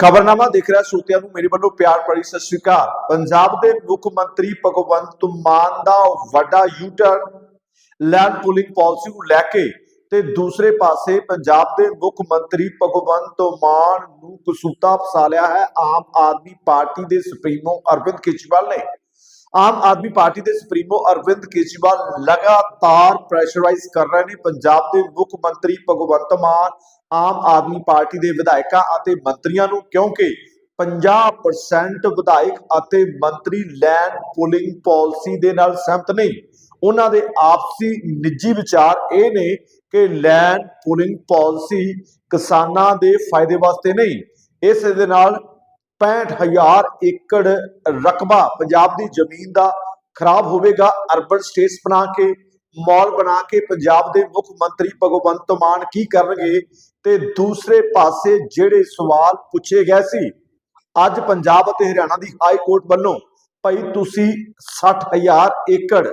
ਖਬਰਨਾਮਾ ਦੇਖ ਰਿਹਾ ਸਰੋਤਿਆਂ ਨੂੰ, ਮੇਰੇ ਵੱਲੋਂ ਪਿਆਰ ਭਰੀ ਸਤਿ ਸ਼੍ਰੀ ਅਕਾਲ। ਪੰਜਾਬ ਦੇ ਮੁੱਖ ਮੰਤਰੀ ਭਗਵੰਤ ਮਾਨ ਦਾ ਵੱਡਾ ਯੂਟਰਨ ਲੈਂਡ ਪੂਲਿੰਗ ਪਾਲਿਸੀ ਨੂੰ ਲੈ ਕੇ ਤੇ ਦੂਸਰੇ ਪਾਸੇ ਪੰਜਾਬ ਦੇ ਮੁੱਖ ਮੰਤਰੀ ਭਗਵੰਤ ਮਾਨ ਨੂੰ ਕਸੂਤਾ ਫਸਾ ਲਿਆ ਹੈ। ਆਮ ਆਦਮੀ ਪਾਰਟੀ ਦੇ ਸੁਪਰੀਮੋ ਅਰਵਿੰਦ ਕੇਜਰੀਵਾਲ ਨੇ। ਆਮ ਆਦਮੀ ਪਾਰਟੀ ਦੇ ਸੁਪਰੀਮੋ ਅਰਵਿੰਦ ਕੇਜਰੀਵਾਲ ਲਗਾਤਾਰ ਪ੍ਰੈਸ਼ਰਾਈਜ਼ ਕਰ ਰਹੇ ਨੇ। ਪੰਜਾਬ ਦੇ ਮੁੱਖ ਮੰਤਰੀ ਭਗਵੰਤ ਮਾਨ ਆਮ ਆਦਮੀ ਪਾਰਟੀ ਦੇ ਵਿਧਾਇਕਾਂ ਅਤੇ ਮੰਤਰੀਆਂ ਨੂੰ, ਕਿਉਂਕਿ 50% ਵਿਧਾਇਕ ਅਤੇ ਮੰਤਰੀ ਲੈਂਡ ਪੁਲਿੰਗ ਪਾਲਿਸੀ ਦੇ ਨਾਲ ਸਹਿਮਤ ਨਹੀਂ। ਉਹਨਾਂ ਦੇ ਆਪਸੀ ਨਿੱਜੀ ਵਿਚਾਰ ਇਹ ਨੇ ਕਿ ਲੈਂਡ ਪੁਲਿੰਗ ਪਾਲਿਸੀ ਕਿਸਾਨਾਂ ਦੇ ਫਾਇਦੇ ਵਾਸਤੇ ਨਹੀਂ। ਇਸ ਦੇ ਨਾਲ 65000 ਏਕੜ ਰਕਬਾ ਪੰਜਾਬ ਦੀ ਜ਼ਮੀਨ ਦਾ ਖਰਾਬ ਹੋਵੇਗਾ, ਅਰਬਨ ਸਟੇਟਸ ਬਣਾ ਕੇ ਮਾਲ ਬਣਾ ਕੇ ਪੰਜਾਬ ਦੇ ਮੁੱਖ ਮੰਤਰੀ ਭਗਵੰਤ ਮਾਨ ਕੀ ਕਰਨਗੇ ਤੇ ਦੂਸਰੇ ਪਾਸੇ ਜਿਹੜੇ ਸਵਾਲ ਪੁੱਛੇ ਗਏ ਸੀ, ਅੱਜ ਪੰਜਾਬ ਅਤੇ ਹਰਿਆਣਾ ਦੀ ਹਾਈ ਕੋਰਟ ਵੱਲੋਂ ਭਾਈ ਤੁਸੀਂ 60000 ਏਕੜ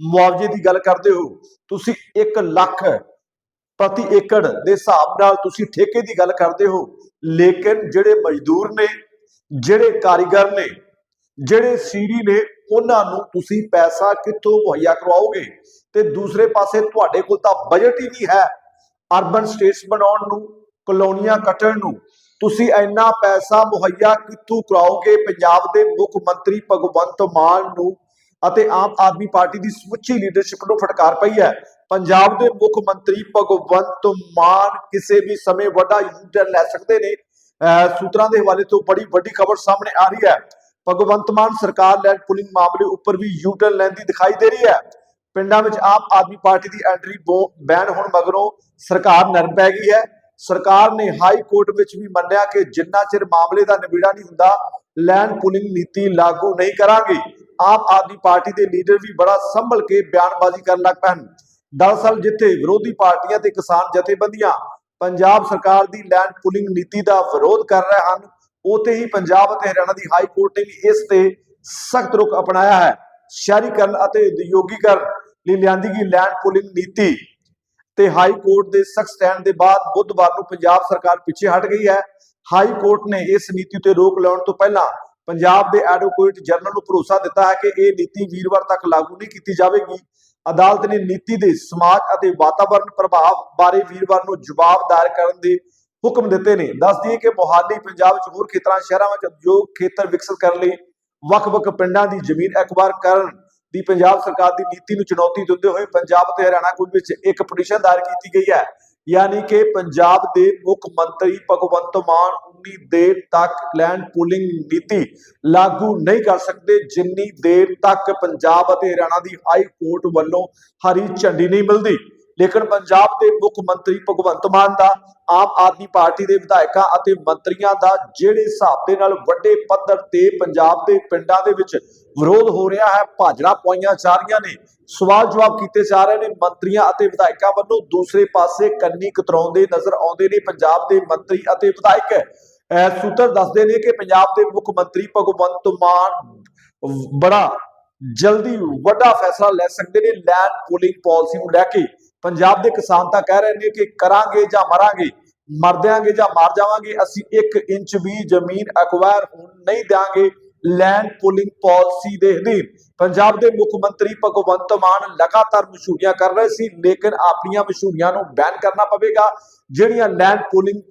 ਮੁਆਵਜ਼ੇ ਦੀ ਗੱਲ ਕਰਦੇ ਹੋ, ਤੁਸੀਂ 1 ਲੱਖ ਪ੍ਰਤੀ ਏਕੜ ਦੇ ਹਿਸਾਬ ਨਾਲ ਤੁਸੀਂ ਠੇਕੇ ਦੀ ਗੱਲ ਕਰਦੇ ਹੋ, ਲੇਕਿਨ ਜਿਹੜੇ ਮਜ਼ਦੂਰ ਨੇ, ਜਿਹੜੇ ਕਾਰੀਗਰ ਨੇ, ਜਿਹੜੇ ਸੀਰੀ ਨੇ, ਉਹਨਾਂ ਨੂੰ ਤੁਸੀਂ ਪੈਸਾ ਕਿੱਥੋਂ ਮੁਹੱਈਆ ਕਰਵਾਓਗੇ? ਤੇ ਦੂਸਰੇ ਪਾਸੇ ਤੁਹਾਡੇ ਕੋਲ ਤਾਂ ਬਜਟ ਹੀ ਨਹੀਂ ਹੈ ਅਰਬਨ ਸਟੇਟਸ ਬਣਾਉਣ ਨੂੰ, ਕਲੋਨੀਆਂ ਕੱਟਣ ਨੂੰ। ਤੁਸੀਂ ਇੰਨਾ ਪੈਸਾ ਮੁਹੱਈਆ ਕਿੱਥੋਂ ਕਰਾਓਗੇ ਪੰਜਾਬ ਦੇ ਮੁੱਖ ਮੰਤਰੀ ਭਗਵੰਤ ਮਾਨ ਨੂੰ? ਅਤੇ ਆਮ ਆਦਮੀ ਪਾਰਟੀ ਦੀ ਸਮੁੱਚੀ ਲੀਡਰਸ਼ਿਪ ਨੂੰ ਫਟਕਾਰ ਪਈ ਹੈ। ਪੰਜਾਬ ਦੇ ਮੁੱਖ ਮੰਤਰੀ ਭਗਵੰਤ ਮਾਨ ਕਿਸੇ ਵੀ ਸਮੇਂ ਵੱਡਾ ਯੂਟਰਨ ਲੈ ਸਕਦੇ ਨੇ। ਅਹ ਸੂਤਰਾਂ ਦੇ ਹਵਾਲੇ ਤੋਂ ਬੜੀ ਵੱਡੀ ਖਬਰ ਸਾਹਮਣੇ ਆ ਰਹੀ ਹੈ। ਭਗਵੰਤ ਮਾਨ ਸਰਕਾਰ ਲੈਂਡ ਪੁਲਿੰਗ ਮਾਮਲੇ ਉੱਪਰ ਵੀ ਯੂਟਰਨ ਲੈਂਦੀ ਦਿਖਾਈ ਦੇ ਰਹੀ ਹੈ। ਪਿੰਡਾਂ ਵਿੱਚ ਆਮ ਆਦਮੀ ਪਾਰਟੀ ਦੀ ਐਂਟਰੀ ਬੈਨ ਹੋਣ ਮਗਰੋਂ ਸਰਕਾਰ ਨਰਮ ਪੈ ਗਈ ਹੈ। ਸਰਕਾਰ ਨੇ ਹਾਈ ਕੋਰਟ ਵਿੱਚ ਵੀ ਮੰਨਿਆ ਕਿ ਜਿੰਨਾ ਚਿਰ ਮਾਮਲੇ ਦਾ ਨਿਬੇੜਾ ਨਹੀਂ ਹੁੰਦਾ, ਲੈਂਡ ਪੁਲਿੰਗ ਨੀਤੀ ਲਾਗੂ ਨਹੀਂ ਕਰਾਂਗੇ। ਆਮ ਆਦਮੀ ਪਾਰਟੀ ਦੇ ਲੀਡਰ ਵੀ ਬੜਾ ਸੰਭਲ ਕੇ ਬਿਆਨਬਾਜ਼ੀ ਕਰਨ ਲੱਗ ਪਏ ਹਨ ਦਰਅਸਲ ਜਿੱਥੇ ਵਿਰੋਧੀ ਪਾਰਟੀਆਂ ਤੇ ਕਿਸਾਨ ਜਥੇਬੰਦੀਆਂ ਪੰਜਾਬ ਸਰਕਾਰ ਦੀ ਲੈਂਡ ਪੁਲਿੰਗ ਨੀਤੀ ਦਾ ਵਿਰੋਧ ਕਰ ਰਹੇ ਹਨ ਉਤੇ ਹੀ ਪੰਜਾਬ ਅਤੇ ਹਰਿਆਣਾ ਦੀ ਹਾਈ ਕੋਰਟ ਨੇ ਵੀ ਇਸ ਤੇ ਸਖਤ ਰੁਖ ਅਪਣਾਇਆ ਹੈ। ਸ਼ਹਿਰੀਕਰਨ ਅਤੇ ਉਦਯੋਗੀਕਰਨ ਲਈ ਲਿਆਂਦੀ ਗਈ ਲੈਂਡ ਪੁਲਿੰਗ ਨੀਤੀ ਤੇ ਹਾਈ ਕੋਰਟ ਦੇ ਸਖਤ ਸਟੈਂਡ ਦੇ ਬਾਅਦ ਬੁੱਧਵਾਰ ਨੂੰ ਪੰਜਾਬ ਸਰਕਾਰ ਪਿੱਛੇ ਹਟ ਗਈ ਹੈ। ਹਾਈ ਕੋਰਟ ਨੇ ਇਸ ਨੀਤੀ ਤੇ ਰੋਕ ਲਾਉਣ ਤੋਂ ਪਹਿਲਾਂ ਪੰਜਾਬ ਦੇ ਐਡਵੋਕੇਟ ਜਨਰਲ ਨੂੰ ਭਰੋਸਾ ਦਿੱਤਾ ਹੈ ਕਿ ਇਹ ਨੀਤੀ ਵੀਰਵਾਰ ਤੱਕ ਲਾਗੂ ਨਹੀਂ ਕੀਤੀ ਜਾਵੇਗੀ। ਅਦਾਲਤ ਨੇ ਨੀਤੀ ਦੇ ਸਮਾਜ ਅਤੇ ਵਾਤਾਵਰਣ ਪ੍ਰਭਾਵ ਬਾਰੇ ਵੀਰਵਾਰ ਨੂੰ ਜਵਾਬ ਦਾਇਰ ਕਰਨ ਦੇ ਹੁਕਮ ਦਿੱਤੇ ਨੇ। ਦੱਸ ਦਈਏ ਕਿ ਮੋਹਾਲੀ, ਪੰਜਾਬ ਵਿੱਚ ਹੋਰ ਖੇਤਰਾਂ, ਸ਼ਹਿਰਾਂ ਵਿੱਚ ਉਦਯੋਗ ਖੇਤਰ ਵਿਕਸਿਤ ਕਰਨ ਲਈ ਵੱਖ-ਵੱਖ ਪਿੰਡਾਂ ਦੀ ਜ਼ਮੀਨ ਐਕਵਾਇਰ ਕਰਨ ਦੀ ਪੰਜਾਬ ਸਰਕਾਰ ਦੀ ਨੀਤੀ ਨੂੰ ਚੁਣੌਤੀ ਦਿੰਦੇ ਹੋਏ ਪੰਜਾਬ ਤੇ ਹਰਿਆਣਾ ਕੋਰਟ ਵਿੱਚ ਇੱਕ ਪਟੀਸ਼ਨ ਦਾਇਰ ਕੀਤੀ ਗਈ ਹੈ। ਯਾਨੀ ਕਿ ਪੰਜਾਬ ਦੇ ਮੁੱਖ ਮੰਤਰੀ ਭਗਵੰਤ ਮਾਨ ਉਨੀ ਦੇਰ ਤੱਕ ਲੈਂਡ ਪੂਲਿੰਗ ਨੀਤੀ ਲਾਗੂ ਨਹੀਂ ਕਰ ਸਕਦੇ, ਜਿੰਨੀ ਦੇਰ ਤੱਕ ਪੰਜਾਬ ਅਤੇ ਹਰਿਆਣਾ ਦੀ ਹਾਈ ਕੋਰਟ ਵੱਲੋਂ ਹਰੀ ਝੰਡੀ ਨਹੀਂ ਮਿਲਦੀ। ਲੇਕਿਨ ਪੰਜਾਬ ਦੇ ਮੁੱਖ ਮੰਤਰੀ ਭਗਵੰਤ ਮਾਨ ਦਾ, ਆਮ ਆਦਮੀ ਪਾਰਟੀ ਦੇ ਵਿਧਾਇਕਾਂ ਅਤੇ ਮੰਤਰੀਆਂ ਦਾ ਜਿਹੜੇ ਹਿਸਾਬ ਦੇ ਨਾਲ ਵੱਡੇ ਪੱਧਰ ਤੇ ਪੰਜਾਬ ਦੇ ਪਿੰਡਾਂ ਦੇ ਵਿੱਚ ਵਿਰੋਧ ਹੋ ਰਿਹਾ ਹੈ, ਭਾਜੜਾ ਪਾਈਆਂ ਜਾ ਰਹੀਆਂ ਨੇ। ਸਵਾਲ ਜਵਾਬ ਕੀਤੇ ਜਾ ਰਹੇ ਨੇ ਮੰਤਰੀਆਂ ਅਤੇ ਵਿਧਾਇਕਾਂ ਵੱਲੋਂ। ਦੂਸਰੇ ਪਾਸੇ ਕੰਨੀ ਕਤਰਾਉਂਦੇ ਨਜ਼ਰ ਆਉਂਦੇ ਨੇ ਪੰਜਾਬ ਦੇ ਮੰਤਰੀ ਅਤੇ ਵਿਧਾਇਕ। ਅਹ ਸੂਤਰ ਦੱਸਦੇ ਨੇ ਕਿ ਪੰਜਾਬ ਦੇ ਮੁੱਖ ਮੰਤਰੀ ਭਗਵੰਤ ਮਾਨ ਬੜਾ ਜਲਦੀ ਵੱਡਾ ਫੈਸਲਾ ਲੈ ਸਕਦੇ ਨੇ, ਲੈਂਡ ਪੂਲਿੰਗ ਪਾਲਿਸੀ ਨੂੰ ਲੈ ਕੇ। ਪੰਜਾਬ ਦੇ ਕਿਸਾਨ ਤਾਂ ਕਹਿ ਰਹੇ ਨੇ ਕਿ ਕਰਾਂਗੇ ਜਾਂ ਮਰਾਂਗੇ ਮਰ ਦਿਆਂਗੇ ਜਾਂ ਮਾਰ ਜਾਵਾਂਗੇ ਅਸੀਂ 1 ਇੰਚ ਵੀ ਜ਼ਮੀਨ ਐਕਵਾਇਰ ਹੋਣ ਨਹੀਂ ਦਿਆਂਗੇ ਲੈਂਡ ਪੂਲਿੰਗ ਪਾਲਿਸੀ ਦੇ ਅਧੀਨ। ਪੰਜਾਬ ਦੇ ਮੁੱਖ ਮੰਤਰੀ ਭਗਵੰਤ ਮਾਨ ਲਗਾਤਾਰ ਮਸ਼ਹੂਰੀਆਂ ਕਰ ਰਹੇ ਸੀ ਲੇਕਿਨ ਆਪਣੀਆਂ ਮਸ਼ਹੂਰੀਆਂ ਨੂੰ ਬੈਨ ਕਰਨਾ ਪਵੇਗਾ ਜਿਹੜੀਆਂ ਲੈਂਡ ਪੂਲਿੰਗ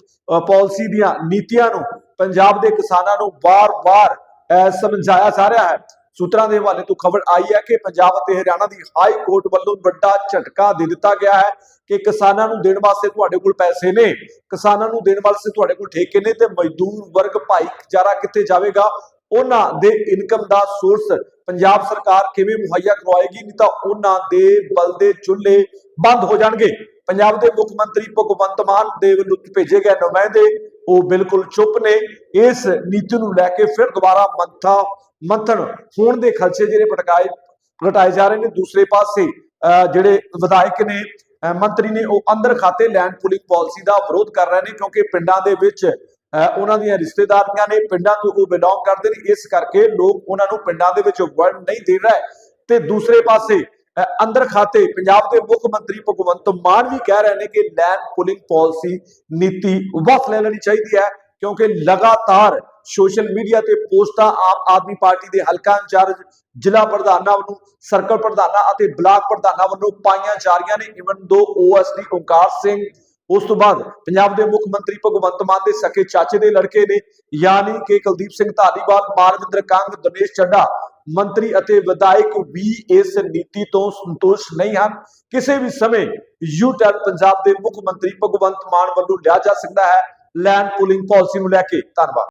ਪਾਲਿਸੀ ਦੀਆਂ ਨੀਤੀਆਂ ਨੂੰ ਪੰਜਾਬ ਦੇ ਕਿਸਾਨਾਂ ਨੂੰ ਵਾਰ-ਵਾਰ ਅਹ, ਸਮਝਾਇਆ ਜਾ ਰਿਹਾ ਹੈ। ਸੂਤਰਾਂ ਦੇ ਹਵਾਲੇ ਤੋਂ ਖਬਰ ਆਈ ਹੈ ਕਿ ਪੰਜਾਬ ਅਤੇ ਹਰਿਆਣਾ ਦੀ ਹਾਈ ਕੋਰਟ ਵੱਲੋਂ ਵੱਡਾ ਝਟਕਾ ਦੇ ਦਿੱਤਾ ਗਿਆ ਹੈ ਕਿ ਕਿਸਾਨਾਂ ਨੂੰ ਦੇਣ ਵਾਸਤੇ ਤੁਹਾਡੇ ਕੋਲ ਪੈਸੇ ਨੇ, ਕਿਸਾਨਾਂ ਨੂੰ ਦੇਣ ਵਾਸਤੇ ਤੁਹਾਡੇ ਕੋਲ ਠੇਕੇ ਨੇ ਤੇ ਮਜ਼ਦੂਰ ਵਰਗ ਭਾਈਚਾਰਾ ਕਿੱਥੇ ਜਾਵੇਗਾ? ਉਹਨਾਂ ਦੇ ਇਨਕਮ ਦਾ ਸੋਰਸ ਪੰਜਾਬ ਸਰਕਾਰ ਕਿਵੇਂ ਮੁਹੱਈਆ ਕਰਵਾਏਗੀ? ਨਹੀਂ ਤਾਂ ਉਹਨਾਂ ਦੇ ਬਲਦੇ ਚੁੱਲ੍ਹੇ ਬੰਦ ਹੋ ਜਾਣਗੇ। ਪੰਜਾਬ ਦੇ ਮੁੱਖ ਮੰਤਰੀ ਭਗਵੰਤ ਮਾਨ ਦੇ ਵੱਲੋਂ ਭੇਜੇ ਗਏ ਨੁਮਾਇੰਦੇ ਉਹ ਬਿਲਕੁਲ ਚੁੱਪ ਨੇ। ਇਸ ਨੀਤੀ ਨੂੰ ਲੈ ਕੇ ਫਿਰ ਦੁਬਾਰਾ ਮੰਥਾ ਮੰਥਨ ਹੋਣ ਦੇ ਖਲਸੇ ਜਿਹੜੇ ਪਟਕਾਏ ਘਟਾਏ ਜਾ ਰਹੇ ਨੇ। ਦੂਸਰੇ ਪਾਸੇ ਜਿਹੜੇ ਵਿਧਾਇਕ ਨੇ ਅਹ ਮੰਤਰੀ ਨੇ, ਉਹ ਅੰਦਰ ਖਾਤੇ ਲੈਂਡ ਪੂਲਿੰਗ ਪਾਲਿਸੀ ਦਾ ਵਿਰੋਧ ਕਰ ਰਹੇ ਨੇ ਕਿਉਂਕਿ ਪਿੰਡਾਂ ਦੇ ਵਿੱਚ ਉਹਨਾਂ ਦੀਆਂ ਰਿਸ਼ਤੇਦਾਰੀਆਂ ਨੇ, ਪਿੰਡਾਂ ਤੋਂ ਉਹ ਬਿਲੋਂਗ ਕਰਦੇ ਨੇ। ਇਸ ਕਰਕੇ ਲੋਕ ਉਹਨਾਂ ਨੂੰ ਪਿੰਡਾਂ ਦੇ ਵਿੱਚ ਵੜਨ ਨਹੀਂ ਦੇ ਰਹੇ। ਤੇ ਦੂਸਰੇ ਪਾਸੇ ਅੰਦਰ ਖਾਤੇ, ਪੰਜਾਬ ਦੇ ਮੁੱਖ ਮੰਤਰੀ ਭਗਵੰਤ ਮਾਨ ਵੀ ਕਹਿ ਰਹੇ ਨੇ ਕਿ ਲੈਂਡ ਪੁਲਿੰਗ ਪਾਲਿਸੀ ਨੀਤੀ ਵਾਪਸ ਲੈ ਲੈਣੀ ਚਾਹੀਦੀ ਹੈ, ਕਿਉਂਕਿ ਲਗਾਤਾਰ ਸੋਸ਼ਲ ਮੀਡੀਆ ਤੇ ਪੋਸਟਾਂ ਆਮ ਆਦਮੀ ਪਾਰਟੀ ਦੇ ਹਲਕਾ ਇੰਚਾਰਜ, ਜ਼ਿਲ੍ਹਾ ਪ੍ਰਧਾਨਾਂ ਵੱਲੋਂ, ਸਰਕਲ ਪ੍ਰਧਾਨਾਂ ਅਤੇ ਬਲਾਕ ਪ੍ਰਧਾਨਾਂ ਵੱਲੋਂ ਪਾਈਆਂ ਜਾ ਰਹੀਆਂ ਨੇ ਇਵਨ ਦੋ ਓਐਸਡੀ ਓਂਕਾਰ ਸਿੰਘ, ਉਸ ਤੋਂ ਬਾਅਦ ਪੰਜਾਬ ਦੇ ਮੁੱਖ ਮੰਤਰੀ ਭਗਵੰਤ ਮਾਨ ਦੇ ਸਕੇ ਚਾਚੇ ਦੇ ਲੜਕੇ ਨੇ, ਯਾਨੀ ਕਿ ਕੁਲਦੀਪ ਸਿੰਘ ਧਾਲੀਵਾਲ, ਮਾਨਵਿੰਦਰ ਕੰਗ, ਦਿਨੇਸ਼ ਚੱਡਾ ਮੰਤਰੀ ਅਤੇ ਵਿਧਾਇਕ ਵੀ ਇਸ ਨੀਤੀ ਤੋਂ ਸੰਤੁਸ਼ਟ ਨਹੀਂ ਹਨ। ਕਿਸੇ ਵੀ ਸਮੇਂ ਯੂ ਟਰਨ ਪੰਜਾਬ ਦੇ ਮੁੱਖ ਮੰਤਰੀ ਭਗਵੰਤ ਮਾਨ ਵੱਲੋਂ ਲਿਆ ਜਾ ਸਕਦਾ ਹੈ ਲੈਂਡ ਪੂਲਿੰਗ ਪਾਲਿਸੀ ਨੂੰ ਲੈ ਕੇ। ਧੰਨਵਾਦ।